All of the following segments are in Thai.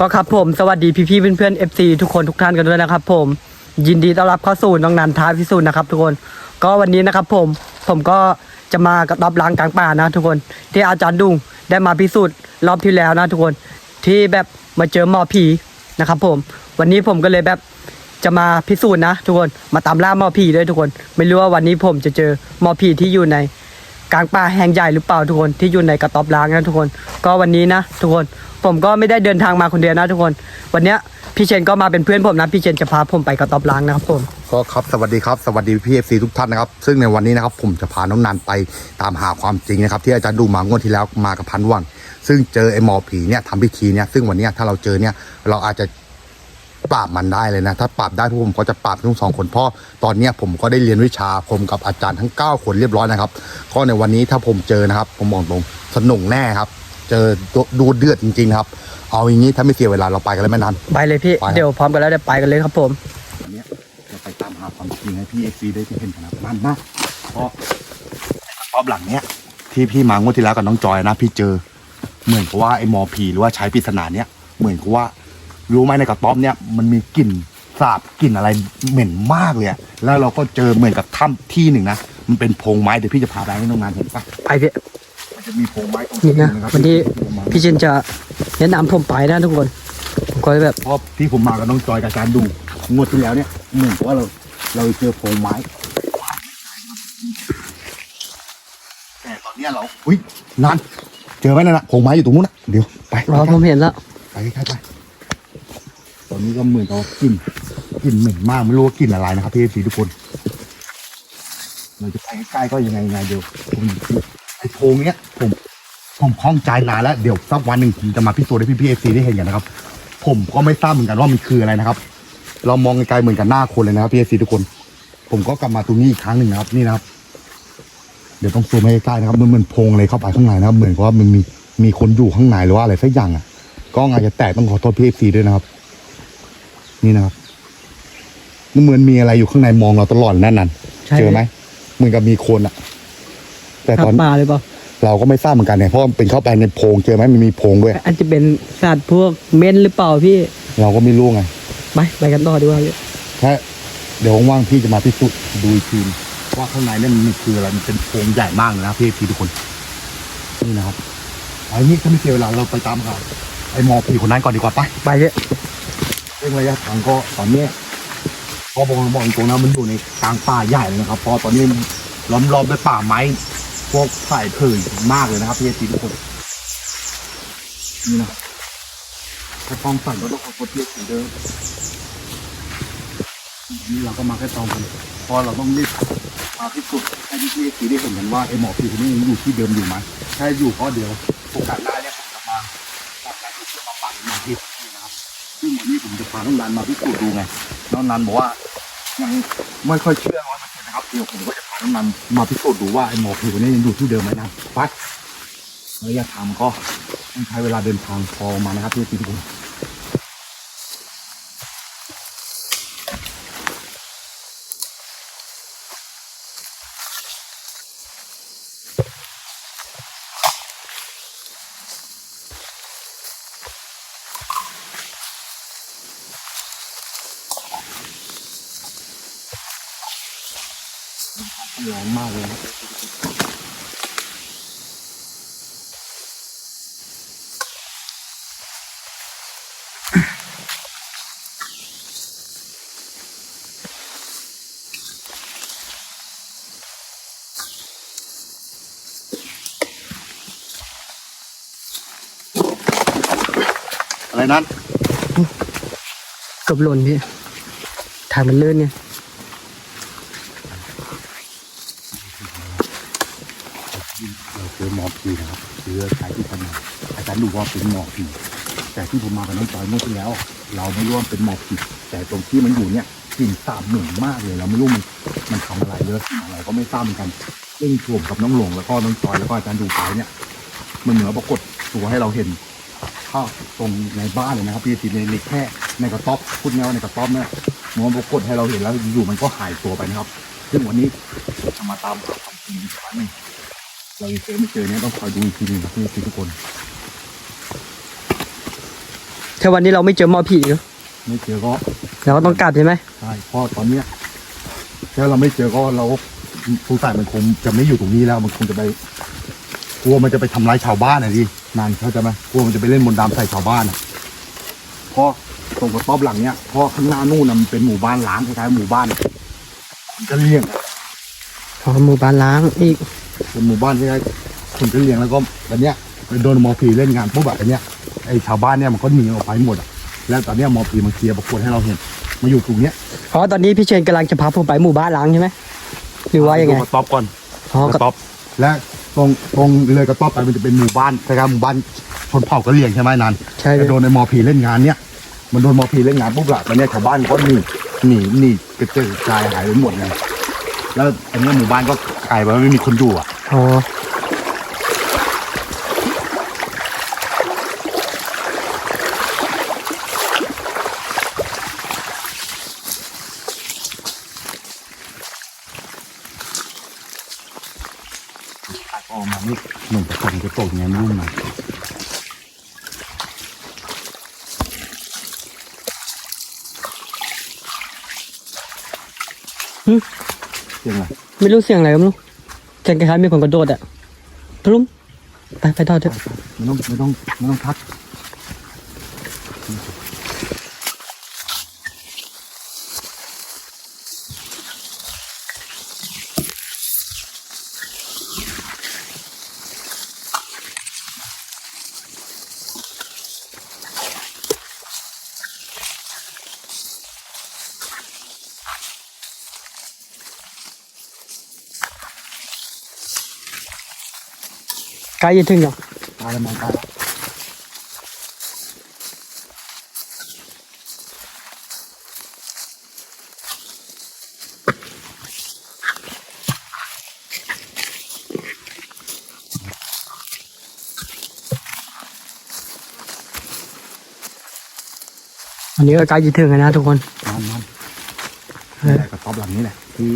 ก็ครับผมสวัสดีพี่ๆเพื่อนๆ FC ทุกคนทุกท่านกันด้วยนะครับ ผมยินดีต้อนรับเข้าสู่น้องนันท้าพิสูจน์นะครับทุกคนก็วันนี้นะครับผมผมก็จะมากระตอบล้างกลางป่านะทุกคน ที่อาจารย์ดุงได้มาพิสูจน์รอบที่แล้วนะทุกคนที่แบบมาเจอหมอผีนะครับ ผม วันนี้ผมก็เลยแบบจะมาพิสูจน์นะ ทุกคนมาตามล่าหมอผีด้วยทุกคน ไม่รู้ว่าวันนี้ผมจะเจอหมอผีที่อยู่ใน กลางป่าแห่งใหญ่หรือเปล่าทุกคนที่อยู่ในกระต๊อบล้างนะทุกคน ก็วันนี้นะ ทุกคนผมก็ไม่ได้เดินทางมาคนเดียวนะทุกคน วันเนี้ยพี่เชนก็มาเป็นเพื่อนผมนะพี่เชนจะพาผมไปกระต๊อบล้างนะครับผมก็ครับสวัสดีครับสวัสดีพี่เอฟซีทุกท่านนะครับ ซึ่งในวันนี้นะครับผมจะพาน้องนันไปตามหาความจริงนะครับ ที่อาจารย์ดูมางวดที่แล้วมากับพันวังซึ่งเจอไอ้หมอผีเนี่ยทำพิธีเนี่ยซึ่งวันเนี้ยถ้าเราเจอเนี่ยเราอาจจะ ปราบมันได้เลยนะ ถ้าปราบได้พวกผมก็จะปราบทั้งสองคนเพราะตอนเนี้ยผมก็ได้เรียนวิชาผมกับอาจารย์ทั้ง 9 คนเรียบร้อยนะครับก็ในวันนี้ถ้าผมเจอนะครับ ผมบอกตรงสนุกแน่ครับ เจอดูเดือดจริงๆนะครับ เอาอย่างนี้ถ้าไม่เสียเวลาเราไปกันเลยแม่นันไปเลยพี่ไปครับเดี๋ยวพร้อมกันแล้วเดี๋ยวไปกันเลยครับผมวันเนี้ยจะไปตามหาความจริงให้พี่เอฟซีได้ที่เห็นนะครับมันนะเพราะรอบหลังเนี้ยที่พี่มางวดที่แล้วกับน้องจอยนะ พี่เจอเหมือนกับว่าไอ้หมอผีหรือว่าใช้ปริศนาเนี้ยเหมือนกับว่า รู้ไหมในกระต๊อบเนี้ยมันมีกลิ่นสาบกลิ่นอะไรเหม็นมากเลยอะแล้วเราก็เจอเหมือนกับถ้ำที่หนึ่งนะมันเป็นโพรงไม้เดี๋ยวพี่จะพาไปให้น้องงานเห็นปะไปพี่มันจะมีโพรงไม้ตรงนี่นะหงครับวันนี้โพรงไม้พี่เชนจะแนะนำผมไปนะทุกคนผมก็แบบเพราะที่ผมมากับน้องจอยกับการดูงวดที่แล้วเนี่ยเหมือนกับว่าเราเราเจอโพรงไม้ แต่ตอนเนี้ยเราอุ้ยนันเจอไหมนั่นนะโพรงไม้อยู่ตรงนู้นนะเดี๋ยวไปรอผมเห็นแล้วไปใกล้ๆไปตอ นี้ก็เหมือนกับกลิ่นกลิ่นเหม็นมากไม่รู้ว่ากลิ่นอะไรนะครับพี่สีทุกคนเราจะไปใกล้ก็ยังไงยังไงเดี๋ยวผมไอ้โพงเนี้ยผมผมคล่องใจนานแล้วเดี๋ยวสักวันหนึ่งผมจะมาพิสูจน์ให้พี่พีเอฟซีได้เห็นกันนะครับ ผมก็ไม่ทราบเหมือนกันว่ามันคืออะไรนะครับ เรามองไกลๆเหมือนกับหน้าคนเลยนะครับพี่เอฟซีทุกคน ผมก็กลับมาตรงนี้อีกครั้งหนึ่งนะครับนี่นะครับ เดี๋ยวต้องซูมให้ใกล้นะครับมันเหมือนโพงอะไรเข้าไปข้างในนะครับ เหมือนกับว่ามันมีมีคนอยู่ข้างในหรือว่าอะไรสักอย่างอะก็อาจจะแตกต้องขอโทษพี่เอฟซีด้วยนะครับ นี่นะครับมันเหมือนมีอะไรอยู่ข้างในมองเราตลอดนั่นนั่นใช่ เจอไหมเหมือนกับมีคนอะแต่ทัตบอนป่าเลยเปล่าเราก็ไม่ทราบเหมือนกันเนี่ยเพราะมันเป็นเข้าไปในโพรงเจอไหมมันมีโพรงด้วย อาจจะเป็นสัตว์พวกเม่นหรือเปล่าพี่ เราก็ไม่รู้ไงไปไปกันต่อดีกว่าพี่ถ้าเดี๋ยวว่างๆพี่จะมาพิสูจน์ดูอีกทีว่าข้างในเนี่ยมันคืออะไรมันเป็นโพรงใหญ่มากเลยนะพี่พี่ทุกคนนี่นะครับไอ้นี่ถ้าไม่เสียเวลาเราไปตามหาไอ้หมอผีคนนั้นก่อนดีกว่าไปไปพี่เรื่อ งระยะทางก็ตอนนี้ก็บอกบอกตรงนะมันอยู่ในกลางป่าใหญ่เลยนะครับเพราะตอนนี้ล้อมรอบด้วยป่าไม้พวกไผ่เผืมากเลยนะครับพี่พี่ทุกคนนี่นะครับถ้าต้องสั่นก็ต้องขอโทษพี่สีเดิมนี่เราก็มาแค่ตองกันเพราะเราต้องรีบมาพิสูจน์ให้พี่พี่สีได้เห็นกันว่าไอ้หมอผีคนนี้ยังอยู่ที่เดิมอยู่ไหมถ้าอยู่ก็เดี๋ยวโอกาสหน้าเนี่ย ผมจะพาน้องนันมาพิสูจน์ดูไงน้องนันบอกว่ายังไม่ค่อยเชื่อร้อยเปอร์เซ็นต์นะครับเดี๋ยวผมก็จะพาน้องนันมาพิสูจน์ดูว่าไอ้หมอผีคนนี้ยังอยู่ที่เดิมไหมนะไประยะทางก็ต้องใช้เวลาเดินทางพอมานะครับพี่ทุกคน แรงมากเลยอะไรนั้น กับหล่นพี่ทางมันลื่นเนี่ย เจอหมอผีนะครับเจอชายที่ทำงานอาจารย์ดูว่าเป็นหมอผีแต่ที่ผมมากับน้องจอยเมื่อที่แล้ว เราไม่รู้ว่าเป็นหมอผีแต่ตรงที่มันอยู่เนี่ยกลิ่นสาบเหม็นมากเลยเราไม่รู้มันมันทำอะไรเลยอะไรก็ไม่ทราบเหมือนกันซึ่งรวมกับน้องหลงแล้วก็น้องจอยแล้วก็อาจารย์ดูไปเนี่ย มันเหมือปรากฏตัวให้เราเห็นภาพตรงในบ้านเลยนะครับพี่ทีในในแค่ในกระต๊อบพูดง่ายว่าในกระต๊อบเนี่ยมันปรากฏให้เราเห็นแล้วอยู่มันก็หายตัวไปนะครับ ซึ่งวันนี้จะมาตามหาความจริงอีกครั้งหนึ่ง เรายังเจอไม่เจอเนี่ยต้องคอยดูอีกทีหนึงครับพี่ทุกคนถ้าวันนี้เราไม่เจอหมอผีเนอะไม่เจอก็เราก็ต้องกลับใช่ไหมใช่เพราะตอนเนี้ยถ้าเราไม่เจอก็เราก็สงสัยมันคงจะไม่อยู่ตรงนี้แล้วมันคงจะไปกลัวมันจะไปทำร้ายชาวบ้านนะดินานเข้าใจไหมกลัวมันจะไปเล่นมนต์ดำใส่ชาวบ้านอะเพราะตรงกระต๊อบหลังเนี้ยเพราะข้างหน้านู่นนะมันเป็นหมู่บ้านล้างคล้ายๆหมู่บ้านคนก็เลี้ยงอะอ๋อหมู่บ้านล้างอีก เป็นหมู่บ้านคล้ายๆคนก็เลี้ยงแล้วก็อันเนี้ยไปโดนหมอผีเล่นงานปุ๊บแบบอันเนี้ยไอ้ชาวบ้านเนี่ยมันก็หนีออกไปหมดอะแล้วตอนเนี้ยหมอผีมันเคลียร์ประกฏให้เราเห็นมาอยู่ตรงเนี้ยอ๋อตอนนี้พี่เชนกำลังจะพาผมไปหมู่บ้านล้างใช่ไหมหรือว่ายังไงดูกระต๊อบก่อนอ๋อกระต๊อบและตรงตรงเลยกระต๊อบไปมันจะเป็นหมู่บ้านคล้ายๆหมู่บ้านชนเผ่ากะเหรี่ยงใช่ไหมนันใช่แต่โดนในมอผีเล่นงานเนี่ยมันโดนมอผีเล่นงานปุ๊บละตอนเนี้ยชาวบ้านก็หนีหนีหนีกระเจิงกระจายหายไปหมดเลยแล้วอันเนี้ยหมู่บ้านก็กลายไปว่าไม่มีคนอยู่อะ อ๋อออกมานี่เหมือนจะฝนจะตกไงไม่รู้นะเสียงอะไรไม่รู้เสียงอะไรก็ไม่รู้ จังคล้ายๆมีคนกระโดดอะพลุ้มไปไปต่อเถอะ ไม่ต้องไม่ต้องไม่ต้องพัก ใกล้จะถึงยังตายแล้วมองตายแล้วอันนี้ก็ใกล้จะถึงแล้วนะทุกคนนั่นนั่นนี่แหละกระต๊อบหลังนี้แหละที่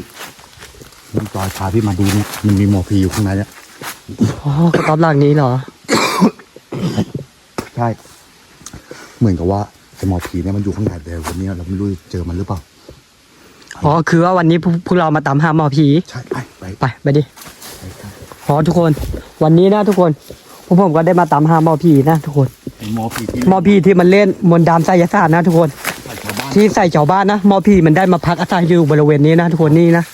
น้องจอยพาพี่มาดูเนี่ยมันมีหมอผีอยู่ข้างในเนี่ย อ๋อกระต๊อบหลังนี้เหรอ ใช่ เหมือนกับว่าไอ้หมอผีเนี่ยมันอยู่ข้างในแต่วันนี้เราไม่รู้เจอมันหรือเปล่า อ๋อ คือว่าวันนี้พวกพวกเรามาตามหาหมอผี ใช่ไปไปไปไปดิ ไปไปอ๋อทุกคน วันนี้นะทุกคนพวกผมก็ได้มาตามหาหมอผีนะทุกคน ไอ้หมอผีที่หมอผีที่มันเล่นมนต์ดำไสยศาสตร์นะทุกคนใส่ชาวบ้านที่ใส่ชาวบ้านนะหมอผีมันได้มาพักอาศัยอยู่บริเวณนี้นะทุกคนนี่นะ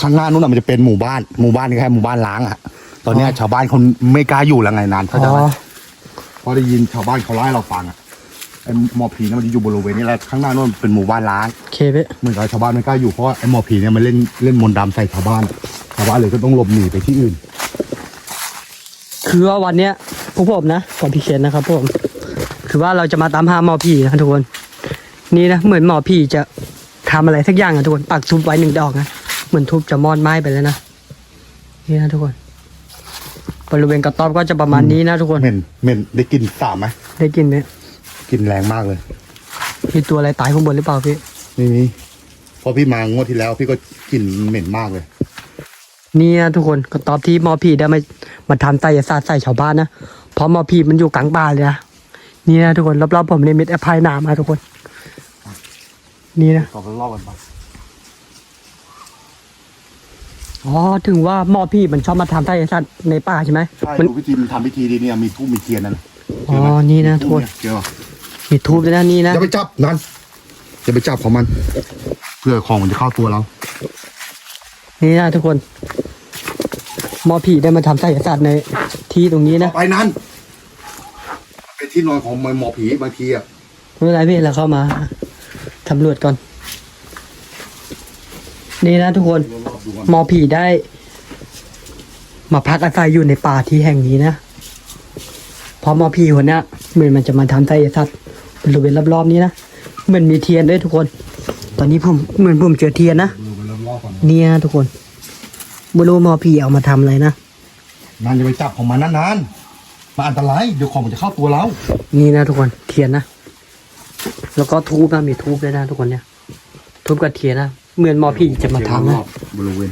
ข้างหน้านู้นนะมันจะเป็นหมู่บ้าน หมู่บ้านนี่แค่หมู่บ้านล้างอะ ตอนเนี้ยอ๋อชาวบ้านเขาไม่กล้าอยู่แล้วไงนานเขาอ๋ใจไหมอพอได้ยินชาวบ้านเขาเล่าให้เราฟังอะไอ้หมอผีเนี่ยมันจะอยู่บริเวณนี้แหละข้างหน้านู้นเป็นหมู่บ้านล้างโอเคพี่เหมือนกับชาวบ้านไม่กล้าอยู่เพราะว่าไอ้หมอผีเนี่ยมันเล่นเล่นมนต์ดำใส่ชาวบ้านชาวบ้านเลยก็ต้องหลบหนีไปที่อื่น คือว่าวันเนี้ยพวกผมนะก่อนพี่เคนนะครับผมคือว่าเราจะมาตามหาหมอผีนะทุกคน นี่นะเหมือนหมอผีจะทำอะไรสักอย่างอะทุกคนปักทุบไว้หนึ่งดอกนะเหมือนทุบจะมอดไหม้ไปแล้วนะนี่นะทุกคน บริเวณกระต๊อบก็จะประมาณนี้นะทุกคนเหม็นเหม็นได้กลิ่นสาบไหมได้กลินไหมกลิ่นแรงมากเลยมีตัวอะไรตายข้างบนหรือเปล่าพี่ไม่มีพอพี่มางวดที่แล้ว พี่ก็กลิ่นเหม็นมากเลยนี่นะทุกคนกระต๊อบที่หมอผีได้มามาทำไสยศาสตร์ใส่ชาวบ้านนะเพราะหมอผีมันอยู่กลางป่าเลยนะนี่นะทุกคนรอบๆผมในมิดแอปพลายหนามาทุกคน นี่นะต่อไปรอบกันไป อ๋อถึงว่าหมอพี่มันชอบมาทำไสยศาสตร์ในป่าใช่ไหมใช่มันดูพิธีมันทำพิธีดีเนี่ยมีทูบมีเทียนนั่นอ๋อนี่นะทุกคนเจอป่ะมีทูบด้วยนะนี่นะอย่าไปจับนั่นอย่าไปจับของมัน เพื่อของมันจะเข้าตัวเรา นี่นะทุกคนหมอผีได้มาทำไสยศาสตร์ในที่ตรงนี้นะไปนั้นเป็นที่นอนของหมอผีบางทีอะไม่เป็นไรพี่เราเข้ามาสำรวจก่อน นี่นะทุกคนรอบๆดูก่อนหมอผีได้ มาพักอาศัยอยู่ในป่าที่แห่งนี้นะเพราะหมอผีคนเนี้ยเหมือนมันจะมาทำไสยศาสตร์บริเวณรอบๆนี้นะเหมือนมีเทียนด้วยทุกคน ตอนนี้ผมเหมือนผมเจอเทียนนะดูไปรอบๆก่อนเนี่ยทุกคนไม่รู้หมอผีเอามาทำอะไรนะนานจะไปจับของมันนานๆมันอันตรายเดี๋ยวของมันจะเข้าตัวเรา นี่นะทุกคนเทียนนะ แล้วก็ทูบนะมีทูบด้วยนะทุกคนเนี่ยทูบกับเทียนนะ เหมือนหมอผีจะมาทำนะบริเวณ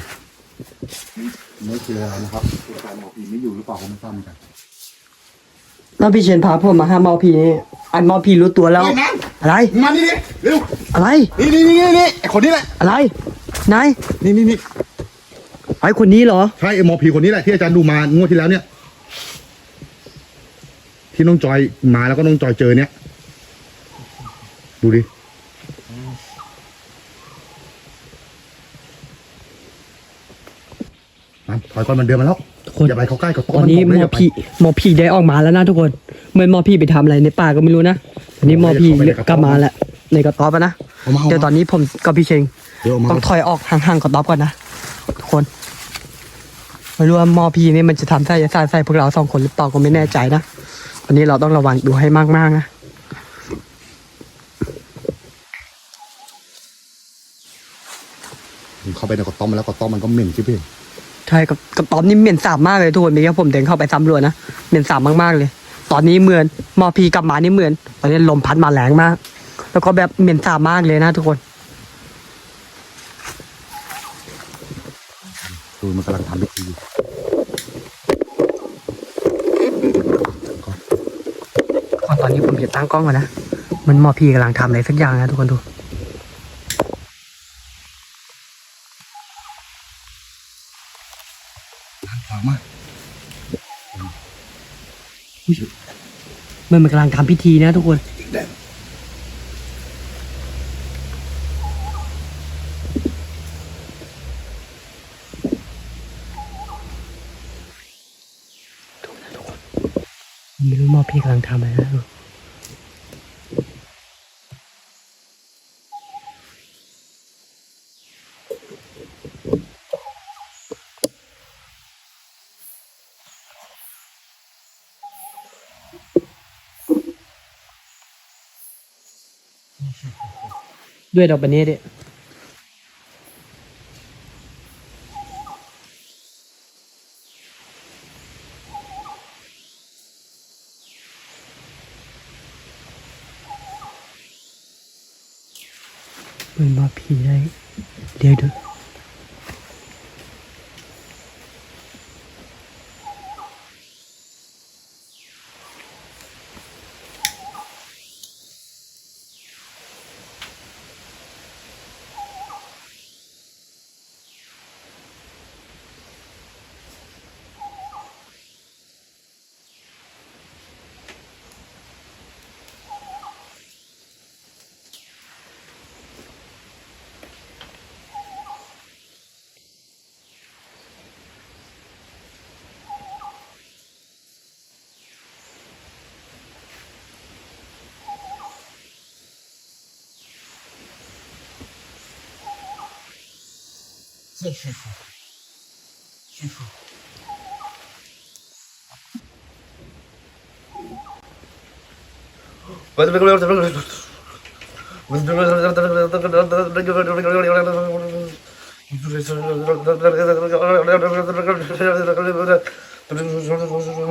ไม่เจออะไรนะครับตัวการหมอผีไม่อยู่หรือเปล่าผมไม่ทราบเหมือนกันแล้วพี่เชนพาผมมาหาหมอผีนี่อันหมอผีรู้ตัวแล้วเฮ้ยนั่นอะไรมานี่ดิเร็วอะไรนี่นี่นี่นี่ไอคนนี้แหละอะไรนายนี่นี่นี่ไอ้คนนี้เหรอใช่ไอหมอผีคนนี้แหละที่อาจารย์ดูมางวดที่แล้วเนี่ย ที่น้องจอยมาแล้วก็น้องจอยเจอเนี่ย ดูดิ มันถอยก่อนมันเดินมาแล้วทุกคน อย่าไปเข้าใกล้กับตอนนี้หมอผีหมอผีได้ออกมาแล้วนะทุกคนเหมือนหมอผีไปทำอะไรในป่าก็ไม่รู้นะตอนนี้หมอผีกลับมาแล้วในกระต๊อบอะนะเอามาเอาเดี๋ยวตมาอนนี้ผมกับพี่เชงเดี๋ยวเอามาต้องถอยออกห่างๆกระต๊อบก่อนนะทุกคนไม่รู้ว่าหมอผีนี่มันจะทำไส้ศาสตร์ใส่พวกเราสองคนหรือเปล่าก็ไม่แน่ใจนะตอนนี้เราต้องระวังดูให้มากๆนะผมเข้าไปในกระต๊อบมาแล้วกระต๊อบมันก็เหม็นชิบเพ่ใช่กับกระต๊อบนี่เหม็นสาบมากเลยทุกคนเมื่อกี้ผมเดินเข้าไปสำรวจนะเหม็นสาบมากๆเลย ตอนนี้เหมือนหมอผีกลับมานี่เหมือน ตอนนี้ลมพัดมาแรงมาก แล้วก็แบบเหม็นสาบมากเลยนะทุกคนดูมันกำลังทำพิธีอยู่ขอตอนนี้ผมจะตั้งกล้องก่อนนะเหมันหมอผีกำลังทำอะไรสักอย่างนะทุกคนดู เหมันมันกำลังทำพิธีนะทุกคนดูนะทุกคนไม่รู้หมอพี่กำลังทำอะไรนะ ด้วยดอกบันนี้ดิ Sí, jefe. Jefe.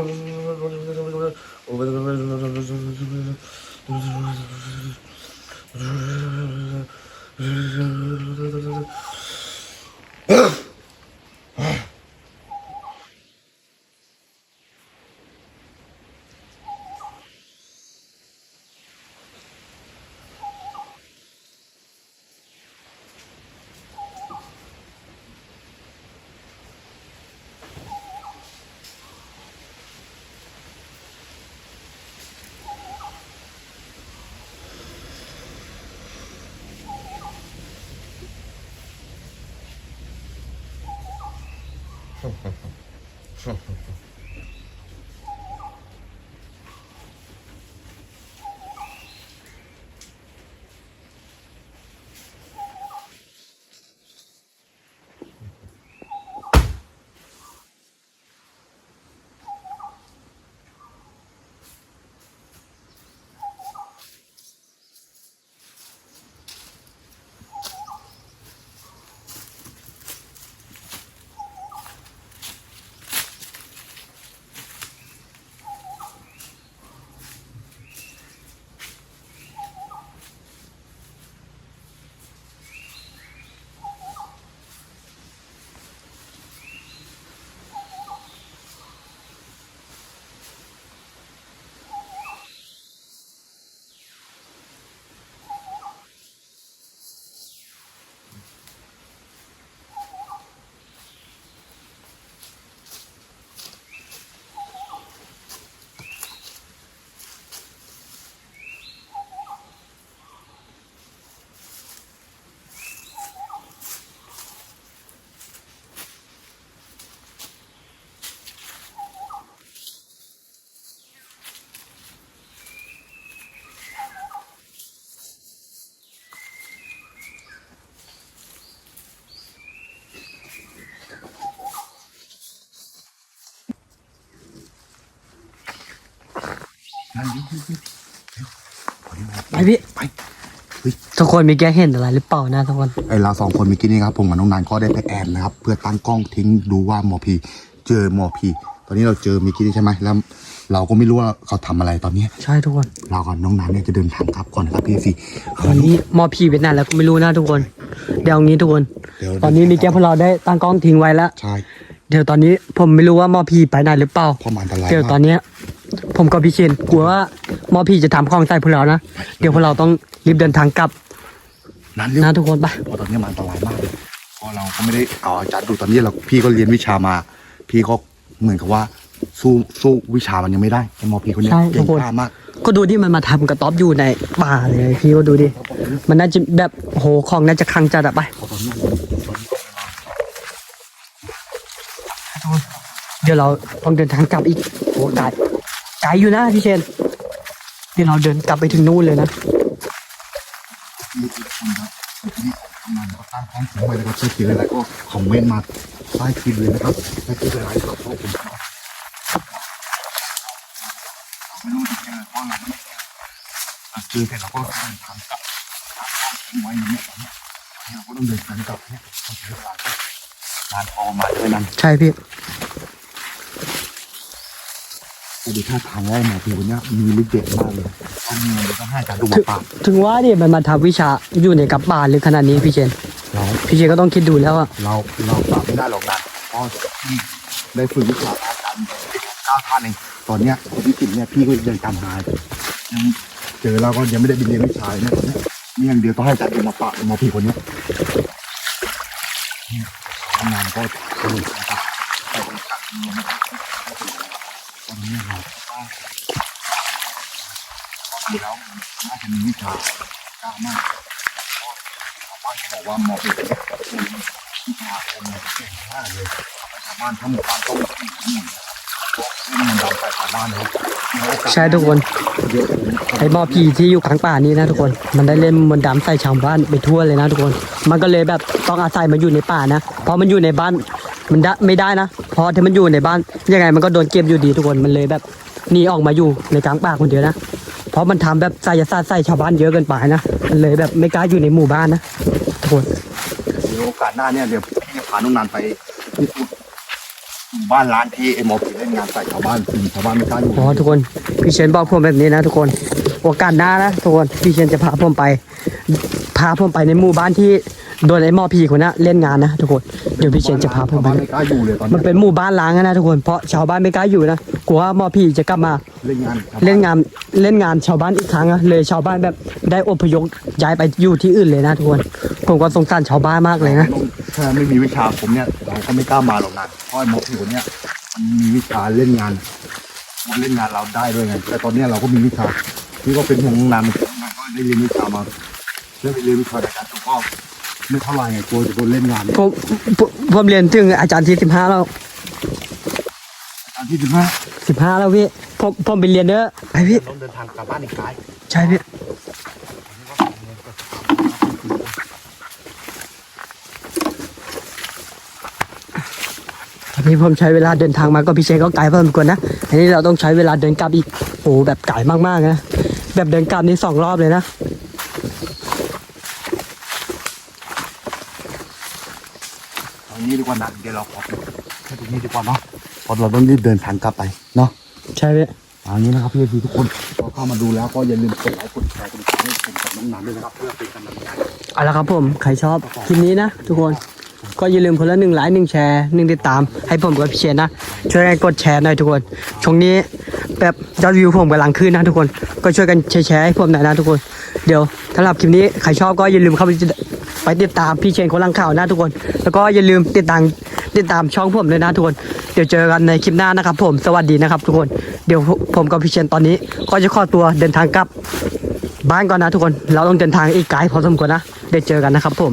ハハハハ。 ไปพี่ไปเฮ้ยทุกคนมีแกเห็นอะไรหรือเปล่านะทุกคนไอเราสองคนเมื่อกี้นี้ครับผมกับน้องนันก็ได้ไปแอนนะครับ เพื่อตั้งกล้องทิ้งดูว่าหมอพีเจอหมอพีตอนนี้เราเจอเมื่อกี้นี้ใช่ไหมแล้วเราก็ไม่รู้ว่าเขาทำอะไรตอนนี้ ใช่ทุกคน เรากับน้องนันเนี่ยจะเดินทางกลับก่อนนะครับพี่ซีตอนนี้มอพีเป็นไหนแล้วก็ไม่รู้นะทุกคน เดี๋ยวเอางี้ทุกคนเดี๋ยวตอนนี้มีแกพวกเราได้ตั้งกล้องทิ้งไว้แล้วใช่เดี๋ยวตอนนี้ผมไม่รู้ว่ามอพีไปไหนหรือเปล่าเพราะมันอันตรายเดี๋ยวตอมานกเนี้ย ผมกับพี่เชนกลัวว่ามอพีจะทำของใส่พวกเรานะ เดี๋ยวพวกเราต้องรีบเดินทางกลับนั้นเร็วนะทุกคนไปเพราะตอนนี้มันอันตรายมากเลยเพราะเราก็ไม่ได้เอาอาจารย์ดูตอนนี้เราพี่ก็เรียนวิชามา พี่ก็เหมือนกับว่าสู้สู้วิชามันยังไม่ได้ไอ้หมอพีคนเนี้ยใช่เก่ทุงกคน กล้ามาก ก็ดูที่มันมาทำกระต๊อบอยู่ในป่าเลยพี่ก็ดูดิ มันน่าจะแบบโหของน่าจะคลังจัดอะไปเพราะตอนนี้เดี๋ยวเราต้องเดินทางกลับอีกโหไกล ไกลอยู่นะพี่เชนเดี๋ยวเราเดินกลับไปถึงนู่นเลยนะมีทุกคนครับที่ทำงานก็ตั้งท้องถึงไว้นะครับถ้าเจออะไรก็คอมเมนต์มาใต้คลิปเลยนะครับถ้าเจออะไรก็ขอบคุณครับไม่รู้จะเจอเพราะเราไม่ได้เจออะเจอแต่เราก็เดินทางกลับตั้งท้องทิ้งไว้อย่างเงี้ยตอนเนี้ยเราก็ต้องเดินทางกลับเนี่ยต้องใช้เวลาก็นานพอมาด้วยนั้นใช่พี่ แต่ดูท่าทางแล้วหมอผีคนเนี้ยมีฤทธิ์เด็ดมากเลยเอาเงินเดี๋ยวต้องให้อาจารย์ดูมาถึงปราบถึงว่าดิมันมาทำวิชาอยู่ในกับป่าหรือขนาดนี้พี่เชนเราพี่เชนก็ต้องคิดดูแล้วอะเราเราปราบไม่ได้หรอกนะเพราะที่ได้ฝึกวิชาอาจารย์เก้าท่านเองตอนเนี้ยคนที่สิบเนี่ยพี่ก็ยังตามหายังเจอเราก็ยังไม่ได้ไปเรียนวิชาเลยเนี่ยตอนเนี้ยนี่อย่างเดียวต้องให้อาจารย์ดูมาปราบหมอผีคนเนี้ยเนี่ยทำงานก็สนุกนะครับแต่เป็นการเรียนนะครับตอนนี้เราก็ต้องดู แล้วน่าจะมีวิชาก้ามากเพราะชาวบ้านเขาบอกว่าหมอเป็นมีวิชาคมเก่งมากเลยชาวบ้านทั้งหมู่บ้านต้องมีที่นี่เพราะมันดังไปชาวบ้านเลยใช่ทุกคนไอ้หมอผีที่อยู่กลางป่านี้นะทุกคน มันได้เล่นมนต์ดำใส่ชาวบ้านไปทั่วเลยนะทุกคน มันก็เลยแบบต้องอาศัยมาอยู่ในป่านะเพราะมันอยู่ในบ้านมันได้ไม่ได้นะเพราะถ้ามันอยู่ในบ้านยังไงมันก็โดนเก็บอยู่ดีทุกคนมันเลยแบบ หนีออกมาอยู่ในกลางป่าคนเดียวนะ เพราะมันทำแบบไสยศาสตร์ใส่ชาวบ้านเยอะเกินไปนะมันเลยแบบไม่กล้าอยู่ในหมู่บ้านนะทุกคนเดี๋ยวโอกาสหน้าเนี่ยเดี๋ยวพี่จะพาน้องนันไปที่หมู่บ้านร้านที่ไอ้หมอผีเล่นงานใส่ชาวบ้านจริงชาวบ้านไม่กล้าอยู่อ๋อทุกคนพี่เชนบอกผมแบบนี้นะทุกคนโอกาสหน้านะทุกคนพี่เชนจะพาผมไป พาผมไปในหมู่บ้านที่ โดนไอ้หมอผีคนนั้นเล่นงานนะทุกคนเดี๋ยวพี่เชนจะพาผมชาวไป ไม่กล้าอยู่เลยตอนมันเป็นหมู่บ้านล้างนะทุกคนเพราะชาวบ้านไม่กล้าอยู่นะกลัวว่าหมอผีจะกลับมาเล่นงานชาวบ้เล่นงานเล่นงานชาวบ้านอีกครั้งนะเลยชาวบ้านแบบได้อพยพย้ายไปอยู่ที่อื่นเลยนะทุกคนผมก็สงสารชาวบ้านมากเลยนะถ้าไม่มีวิชาผมเนี่ยเราก็ไม่กล้ามาหรอกนะเพราะไอ้หมอผีคนเนี้ยมันมีวิชาเล่นงานมันเล่นงานเราได้ด้วยไงแต่ตอนเนี้ยเราก็มีวิชาพี่ก็เป็นห่วงน้องนานเหมือนกันน้องนานก็ได้เรียนวิชามาเรื่องไปเรียนวิชาในการถูกก็ ไม่เท่าไหร่ไงกลัวจะโดนเล่นงานเนี่ยผมผมผมเรียนถึงอาจารย์ที่สิบห้าแล้วอันที่สิบห้าสิบห้าแล้วพี่ผมผมไปเรียนเด้อไปพี่ต้องเดินทางกลับบ้านอีกไกลใช่พี่พี่ผมใช้เวลาเดินทางมาก็พี่เชษก็ไกลพอสมควรนะอันนี้เราต้องใช้เวลาเดินกลับอีกโอ้แบบไกลมากๆนะแบบเดินกลับนี่สองรอบเลยนะ เอางี้ดีกว่านะเดี๋ยวเราขอปิดแค่ตรงนี้ดีกว่าเนาะเพราะเราต้องรีบเดินทางกลับไปเนาะใช่พี่เอางี้นะครับพี่ทุกคนพอเข้ามาดูแล้วก็อย่าลืมกดไลค์กดแชร์กดติดตามให้ผมกับน้องนันด้วยนะครับเพื่อเป็นกำลังใจเอาละครับผมใครชอบคลิปนี้นะ ทุกคนก็อย่าลืมคนละหนึ่งไลค์หนึ่งแชร์หนึ่งติดตาม ให้ผมกับพี่เชนนะ ช่วยกันกดแชร์หน่อยทุกคนช่วงนี้แบบยอดวิวผมกำลังขึ้นนะทุกคนก็ช่วยกันแชร์ๆให้ผมหน่อยนะทุกคน เดี๋ยวสำหรับคลิปนี้ใครชอบก็อย่าลืมเข้าไป ไปติดตามพี่เชนคนลังข่าวนะทุกคน แล้วก็อย่าลืมติดตามติดตามช่องผมเลยนะทุกคน เดี๋ยวเจอกันในคลิปหน้านะครับ ผมสวัสดีนะครับ ทุกคนเดี๋ยวผมกับพี่เชนตอนนี้ ก็จะขอตัวเดินทางกลับบ้านก่อนนะทุกคน เราต้องเดินทางอีกไกลพอสมควรนะเดี๋ยวเจอกันนะครับผม